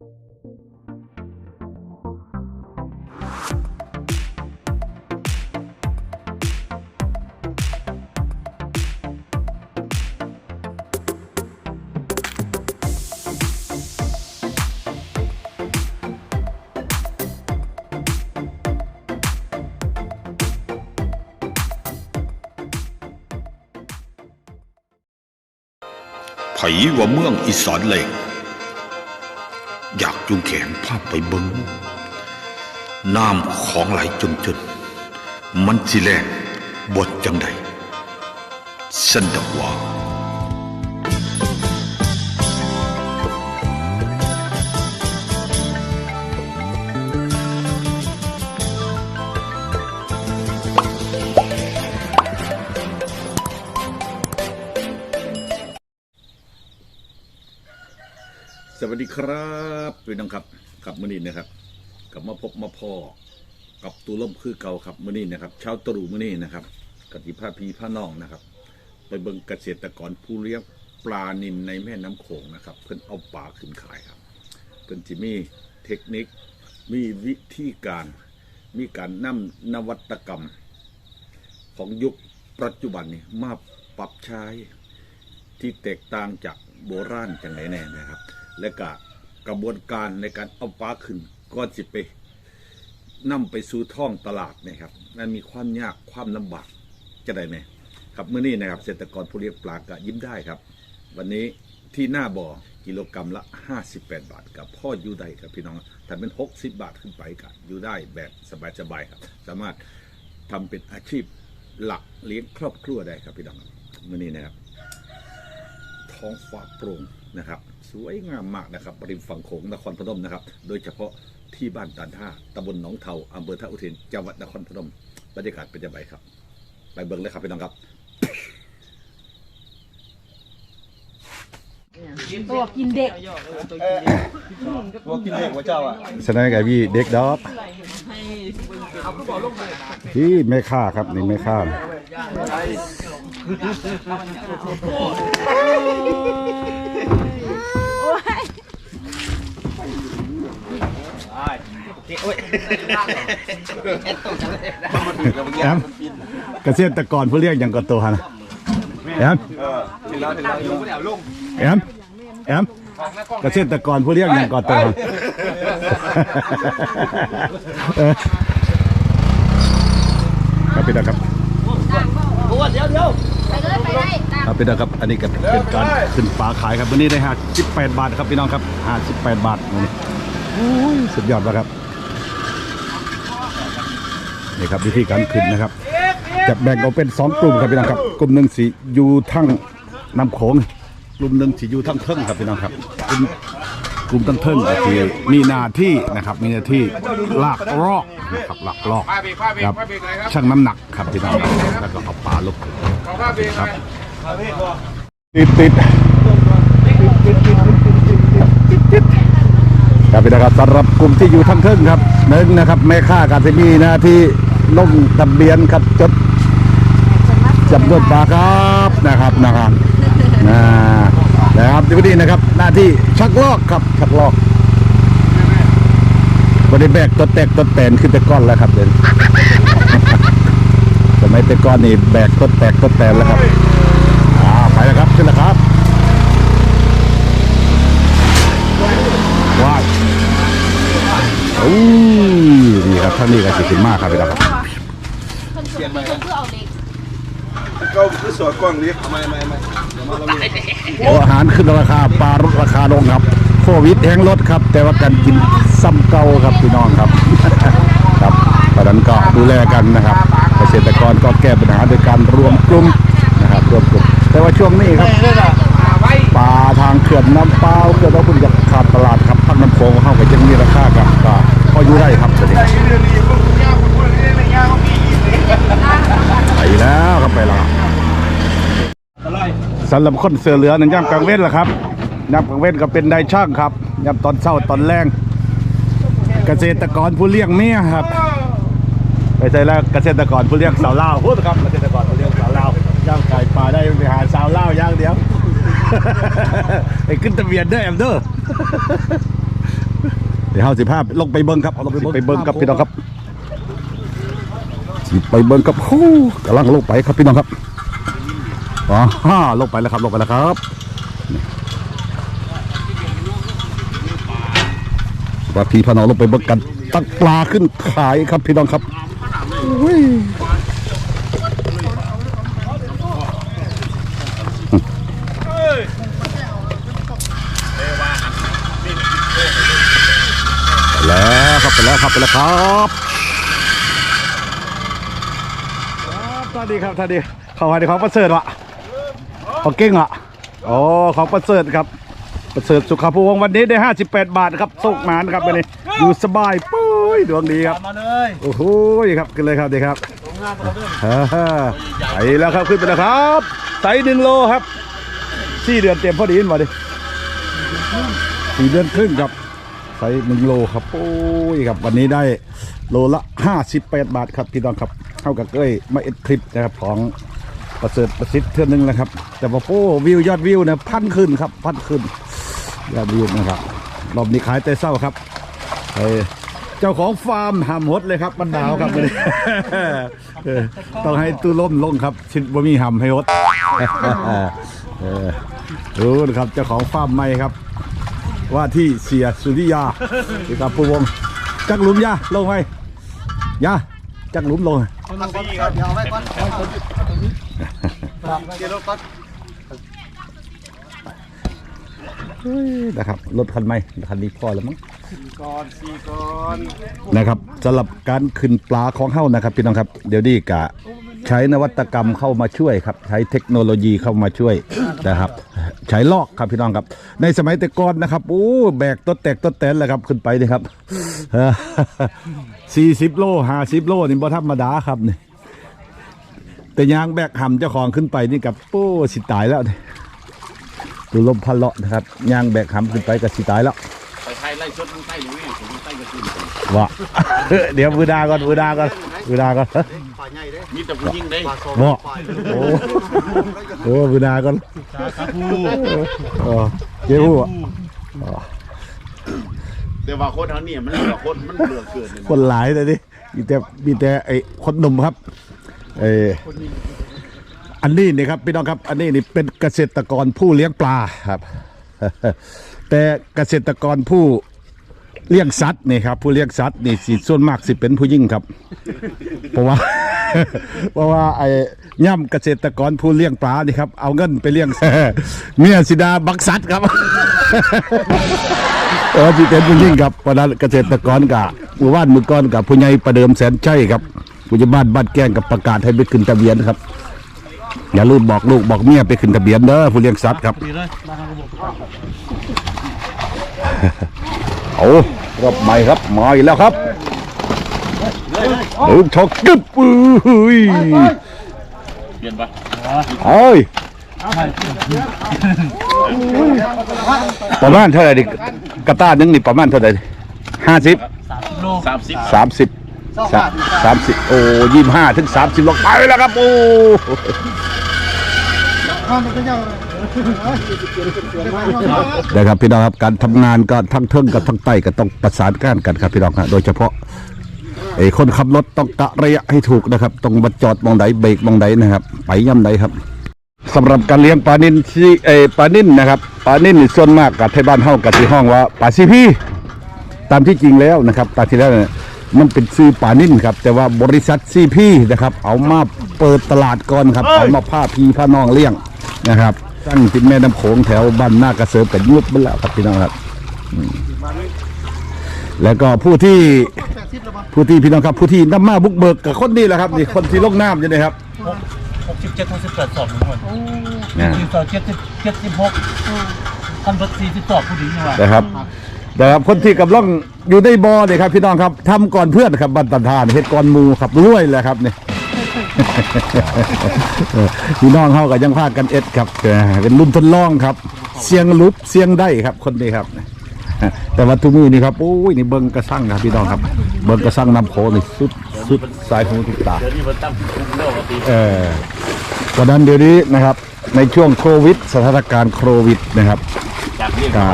ไผว่าเมืองอีสานแหลง อยากจุงแขนภาพไปเบิงน้ำของไหลจนจน มันสิแลงบทจังใดสันดอกว่า วัสดีครับพี่น้องครับกับมือนี้นะครับกับมาพบมาพ่อกับตูล่มคือเก่าครับมือนี้นะครับช้าตรูมือนี้นะครับกติภาพีพาน้องนะครับ ไปเบิ่งเกษตรกรผู้เลี้ยงปลานิลในแม่น้ำโขงนะครับ เพิ่นเอาปลาขึ้นขายครับเพิ่นจะมีเทคนิคมีวิธีการมีการนำนวัตกรรม ของยุคปัจจุบันนี้มาปรับใช้ที่แตกต่างจากโบราณจังไหนแน่นะครับ และก็กระบวนการในการเอาปลาขึ้นก็จะไปนำไปสู่ท้องตลาดนะครับนั่นมีความยากความลำบากจะได้ไหมครับเมื่อนี้นะครับเกษตรกรผู้เลี้ยงปลาก็ยิ้มได้ครับ วันนี้ที่หน้าบ่อกิโลกรรัมละ 58 บาทกับพ่ออยู่ได้ครับพี่น้องถ้าเป็น 60 บาทขึ้นไปก็อยู่ได้แบบสบายๆครับ สามารถทำเป็นอาชีพหลักเลี้ยงครอบครัวได้ครับพี่น้องเมื่อนี้นะครับ ท้องฟ้าโปร่งนะครับ สวยงามมากนะครับริมฝั่งโขงนครพนมนะครับ โดยเฉพาะที่บ้านตานท่าตำบลหนองเทาอำเภอท่าอุเทนจังหวัดนครพนมบรรยากาศเป็นยังไงครับ ไปเบิ่งเลยครับพี่น้องครับตัวกินเด็กพวกกินเด็กว่าเจ้าอะฉะนั้นกับพี่เด็กดอกที่แม่ค่าครับนี่แม่ ค่าแอมเกษตรกรผู้เรียกอย่างกอตัวนะแอมถึงแล้วถึงแล้วอยู่ไม่เอาลงแอมแอมเกษตรกรผู้เรียกอย่างกอตัวเออครับพี่นะครับไปเลยไปเลยตามครับพี่น้องครับ อันนี้ก็เป็นการขึ้นปลาขายครับวันนี้ได้ห้าสิบแปดบาทครับพี่น้องครับห้าสิบแปดบาทวันนี้โอ้ย สุดยอดแล้วครับนี่ครับวิธีการขึ้นนะครับ จะแบ่งออกเป็นสองกลุ่มครับพี่น้องครับ กลุ่มหนึ่งสีอยู่ทั้งน้ำโขงกลุ่มหนึ่งสีอยู่ทั้งเทิงครับพี่น้องครับกลุ่มกลุ่มทั้งเทิงก็คือมีหน้าที่นะครับ มีหน้าที่ลากลอกนะครับลากลอกครับชั่งน้ำหนักครับพี่น้องแล้วก็เอาปลาลงครับติดติด ครับพี่นะครับสำหรับกลุ่มที่อยู่ทั้งครึ่งครับหนึ่งนะครับแม่ค้าการจะมีหน้าที่ลงทะเบียนครับจดจำนวนปลาครับนะครับนะครับนะนะครับที่นี้นะครับ หน้าที่ชักลอกครับชักลอกบริแบกตัวแตกตัวแตนขึ้นแต่ก้อนแล้วครับเด่นสมัยแต่ก้อนนี่แบกตัวแตกตัวแตนแล้วครับ อ่าไปแล้วครับขึ้นแล้วครับว้าว โอ้ยนี่ครับท่านนี้ก็สิขึ้นมากครับพี่น้องครับเพื่อนเพื่อนเพื่อเอาเด็กก็คือสวนกว้างนี้ทำไมไม่ไม่เดี๋ยวมาเรามีโอ้อาหารขึ้นราคาปลาลดราคาลงครับโควิดแห้งลดครับ แต่ว่าการกินซ้ำเก่าครับพี่น้องครับครับเพราะฉะนั้นก็ดูแลกันนะครับ เกษตรกรก็แก้ปัญหาโดยการรวมกลุ่มนะครับรวมกลุ่มแต่ว่าช่วงนี้ครับปลาทางเขื่อนน้ำเปล่าเขื่อนเราคุณจะขาดตลาดครับพักน้ำโขงเข้ากับยังมีราคากับก็พ ออยู่ได้ครับตอนนี้ไปแล้วครับไปแล้วสำหรับคนเสือเหลือหนึ่งย่ำกลางเว้นล่ะครับย่ำกลางเว้นก็เป็นนายช่างครับย่ำตอนเช้าตอนแรงเกษตรกรผู้เลี้ยงเมียครับไปใช่แล้วเกษตรกรผู้เลี้ยงสาวเล่าพูดครับเกษตรกรผู้เลี้ยงสาวเล่าย่างไก่ปลาได้ไปหาสาวเล่าย่างเดียวไอ้ขึ้นทะเบียนเด้อแอมเด้อ ดี๋ยวเฮาสิพาลงไปเบิ่งครับเอาลงไปไปเบิ่งครับพี่น้องครับสิไปเบิ่งครับฮู้กำลังลงไปครับพี่น้องครับอ๋อฮ่าลงไปแล้วครับลงไปแล้วครับนี่ว่าพี่พน้องลงไปเบิ่งกันตักปลาขึ้นขายครับพี่น้องครับอุ้ยไป แล้วครับไปแล้วครับไปแล้วครับครับสวัสดีครับสวัสดีเขาให้ของประเสริฐวะของเก่งอะโอ้ของประเสริฐครับประเสริฐสุขภูวงศ์วันนี้ได้ 58 บาทครับสุกหมานครับวันนี้อยู่สบายปุ้ยดวงดีครับมาเลยโอ้โหครับขึ้นเลยครับดีครับฮ่าฮ่าไปแล้วครับขึ้นไปแล้วครับไซส์หนึ่งโลครับสี่เดือนเต็มพอดีมาดิสี่เดือนครึ่งครับ ไซส์หนึ่งโลครับโอ้ยครับวันนี้ได้โลละห้าสิบแปดบาทครับพี่น้องครับเท่ากับเอ้ยมาเอ็ดคลิปนะครับของประเสริฐประสิทธิ์เท่านึงนะครับ แต่ว่าโอ้วิวยอดวิวเนี่ยพันขึ้นครับพันขึ้นยอดวิวนะครับรอบนี้ขายแต่เศร้าครับเอเจ้าของฟาร์มหามหดเลยครับมันหนาวครับเออต้องให้ตู้ล่มลงครับ ชิดว่มีหำให้หดเออดูนะครับเจ้าของฟาร์มใหม่ครับ ว่าที่เสียสุริยาที่กับผู้วงจักหลุมยาลงไหมยาจักหลุมลงดีครับเดี๋ยวเอาไว้ก่อนเดี๋ยวรถก่อนเฮ้ยนะครับรถคันใหม่คันนี้พอแล้วมั้งก่อนสี่ก่อนนะครับสำหรับการขึ้นปลาของเฮ้านะครับพี่น้องครับ เดี๋ยวนี้กะใช้นวัตกรรมเข้ามาช่วยครับ ใช้เทคโนโลยีเข้ามาช่วยนะครับ ใช้ลอกครับพี่น้องครับ ในสมัยแต่ก่อนนะครับโอ้แบกตัวแตกตัวแตนเลยครับขึ้นไปนี่ครับสี่สิบโลห้าสิบโลนี่บ่ธรรมดาครับนี่แต่ยางแบกห่ำเจ้าของขึ้นไปนี่กับโอ้สิตายแล้วดูลมพัดเลาะนะครับยางแบกห่ำขึ้นไปกับสิตายแล้ว ยไล่ชดมึงใต้หรือไงผมใต้ก็ขึ้นว่าเดี๋ยวบูดาก่อนบูดาก่อนบูดาก่อนฝ่ายใหญ่เด้มีแต่ผู้ยิ่งได้ฝ่ายสองบ่ฝ่ายโอ้โอ้บูดาก่อนโอ้เจ้าหู้แต่ว่าคนเขาเนี่ยมันเหลือคนมันเหลือเกินเลยคนหลายเลยดิมีแต่มีแต่ไอ้คนหนุ่มครับเอออันนี้นี่ครับพี่น้องครับ อันนี้นี่เป็นเกษตรกรผู้เลี้ยงปลาครับ แต่เกษตรกรผู้เลี้ยงสัตว์นี่ครับ ผู้เลี้ยงสัตว์นี่สิส่วนมากสิเป็นผู้หญิงครับ เพราะว่า เพราะว่าไอ้ย่ำเกษตรกรผู้เลี้ยงปลานี่ครับ เอาเงินไปเลี้ยงเมียสิดาบักสัตว์ครับเออที่เป็นผู้ยิ่งครับวันนั้นเกษตรกรกับหมู่บ้านมู่ก้อนกับผู้ใหญ่ประเดิมแสนใช่ครับผู้ใหญ่บ้านบ้านแก้งกับประกาศให้ไปขึ้นทะเบียนครับ อย่าลืมบอกลูกบอกเมียไปขึ้นทะเบียนเด้อผู้เลี้ยงสัตว์ครับเอารอบใหม่ครับมาอีกแล้วครับเออชกกึบอุ้ยเปลี่ยนปะเอ้ยประมาณเท่าไหร่ดิกระต้านึงนี่ประมาณเท่าไหร่ห้าสิบสามสิบสามสิบ สามสิบโอ้ยี่ห้าถึงสามสิบลงไปแล้วครับ โอ้นะครับพี่น้องครับการทำงานก็ทั้งเทิงกับทั้งใต้ก็ต้องประสานกันกันครับพี่น้องครับโดยเฉพาะไอ้คนขับรถต้องกะระยะให้ถูกนะครับต้องมาจอดมองไหนเบรกมองไหนนะครับ ไปย่ำไหนครับสำหรับการเลี้ยงปลานินที่ไอ้ปลานินนะครับปลานินนี่ส่วนมากกับไทยบ้านเฮากับที่ห้องว่าปลาซีพีตามที่จริงแล้วนะครับตามที่แล้วเนี่ย มันเป็นซื้อปลานินครับ แต่ว่าบริษัทซีพีนะครับ เอามาเปิดตลาดก่อนครับ เอามาผ้าพีผ้าน้องเลี้ยงนะครับตั้งที่แม่น้ำโขงแถวบ้านหน้ากระเสริมกันยุบไปแล้วครับพี่น้องครับอืมแล้วก็ผู้ที่ผู้ที่พี่น้องครับผู้ที่นำมาบุกเบิกกับคนนี้แหละครับนี่คนที่ลงน้ำอยู่นะครับหกสิบเจ็ดหกสิบแปดสอบทั้งหมดนะสี่สอบเจ็ดสิบเจ็ดสิบหกพันพันสี่สิบสอบผู้หญิงนี่หว่านะครับ นะครับคนที่กำลังอยู่ในบ่อเนี่ยครับพี่น้องครับทำก่อนเพื่อนครับบันตันทานเฮ็ดก่อนหมูครับรวยแหละครับเนี่เออพี่น้องเขาก็ยังพากันเอ็ดครับเออเป็นรุ่นทดลองครับ เสียงลุบเสียงได้ครับคนนี้ครับ แต่ว่าทุกมือนี่ครับโอ้ยนี่เบิ้งกระสังครับพี่น้องครับ เบิ้งกระสังน้ำโขงนี่สุดสุดสายหูทุกตา เดี๋ยวนี้มันตั้งคุ้มเล่าปกติเออวันนั้นเดี๋ยวนี้นะครับในช่วงโควิด สถานการณ์โควิดนะครับ กะ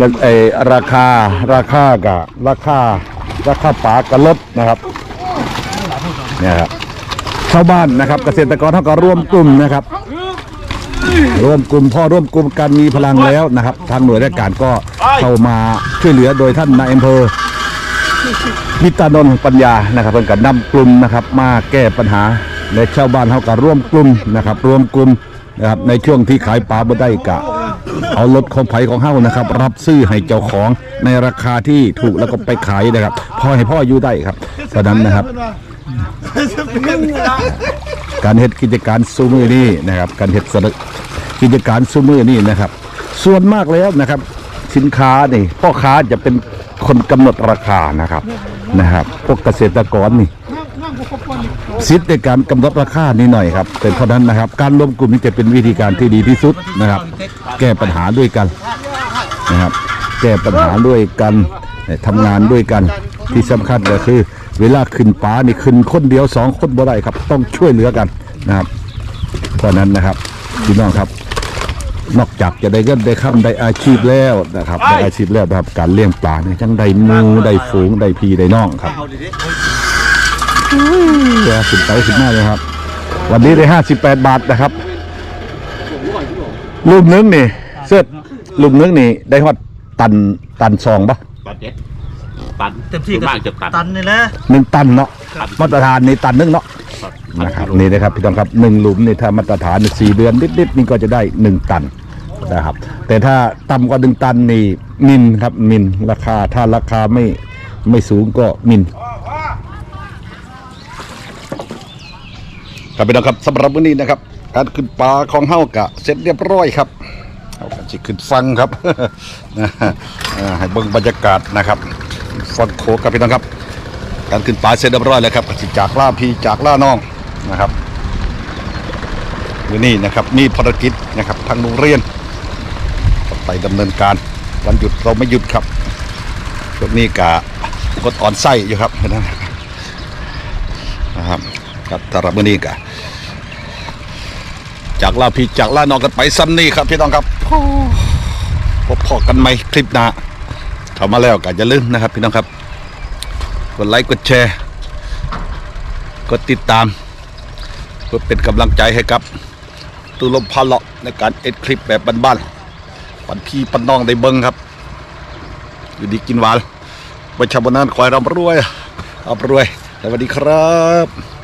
ก็ไอราคาราคากะราคาราคาปลากระลดนะครับเนี่ยครับชาวบ้านนะครับ เกษตรกรเขาก็ร่วมกลุ่มนะครับ ร่วมกลุ่มพ่อร่วมกลุ่มกันมีพลังแล้วนะครับ ทางหน่วยราชการก็เข้ามาช่วยเหลือโดยท่านนายอำเภอมิตรานนท์ปัญญานะครับเพิ่นก็นำกลุ่มนะครับ มาแก้ปัญหาและชาวบ้านเขาก็ร่วมกลุ่มนะครับ ร่วมกลุ่มนะครับในช่วงที่ขายปลาบ่ได้กะ เอารถของไผ่ของเฮานะครับ รับซื้อให้เจ้าของในราคาที่ถูกแล้วก็ไปขายนะครับพ่อให้พ่ออยู่ได้ครับเพราะนั้นนะครับ การเฮ็ดกิจการซูมือนี่นะครับ การเฮ็ดสระกิจการซูมือนี่นะครับ ส่วนมากแล้วนะครับ สินค้านี่พ่อค้าจะเป็นคนกำหนดราคานะครับนะครับ พวกเกษตรกรนี่ สิทธิ์ในการกำหนดราคานี่หน่อยครับเป็นเพราะนั้นนะครับ การรวมกลุ่มนี้จะเป็นวิธีการที่ดีที่สุดนะครับ แก้ปัญหาด้วยกันนะครับ แก้ปัญหาด้วยกันทำงานด้วยกันที่สำคัญก็คือ เวลาขึ้นป้านี่ขึ้นคนเดียวสองคนบ่ได้ครับ ต้องช่วยเหลือกันนะครับเพราะนั้นนะครับพี่น้องครับ นอกจากจะได้เงินได้ค่ำได้อาชีพแล้วนะครับได้อาชีพแล้วนะครับการเลี้ยงปลาเนี่ยทั้งได้มูได้ฝูงได้พีได้น้องครับ เดี๋ยวขึ้นไปขึ้นมาเลยครับ วันนี้ได้ห้าสิบแปดบาทนะครับลูกนึงนี่ เสื้อลูกนึงนี่ ได้ฮอดตันตันซองปะตันเจ็ดตันเต็มที่ส่วนมากจะตันตันนี่แหละหนึ่งตันเนาะมาตรฐานนี่ตันหนึงเนาะนะครับนี่นะครับพี่ต้องครับหนึ่งหลุมนี่ถ้ามาตรฐานนี่สี่เดือนนิดๆนี่ก็จะได้หนึ่งตันนะครับ แต่ถ้าต่ำกว่าหนึ่งตันนี่มินครับมินราคาถ้าราคาไม่ไม่สูงก็มิน ครับพี่น้องครับสำหรับวันนี้นะครับ การขึ้นปลาของเฮากะเสร็จเรียบร้อยครับเอากันสิขึ้นฟังครับนะฮะให้เบิ่งบรรยากาศนะครับฟังโคกครับพี่น้องครับ การขึ้นปลาเสร็จเรียบร้อยแล้วครับก็สิจากล่าพี่จากล่าน้องนะครับวันนี้นะครับมีภารกิจนะครับทางโรงเรียนไปดำเนินการวันหยุดเราไม่หยุดครับช่วงนี้กะกดอ่อนไส้อยู่ครับนะครับ ครับสำหรับวันนี้กะจากล่าพี่จากล่าน้องกันไปซ้ำนี่ครับพี่น้องครับพบพอกันไหมคลิปหน้าเข้ามาแล้วก็อย่าลืมนะครับพี่น้องครับกดไลค์กดแชร์กดติดตาม เพื่อเป็นกำลังใจให้กับตุลมพาเลาะในการเอ็ดคลิปแบบบ้านๆปันพี่ปันน้องได้เบิ้งครับ อยู่ดีกินหวานประชาบนนั้นคอยร่ำรวยร่ำรวยสวัสดีครับ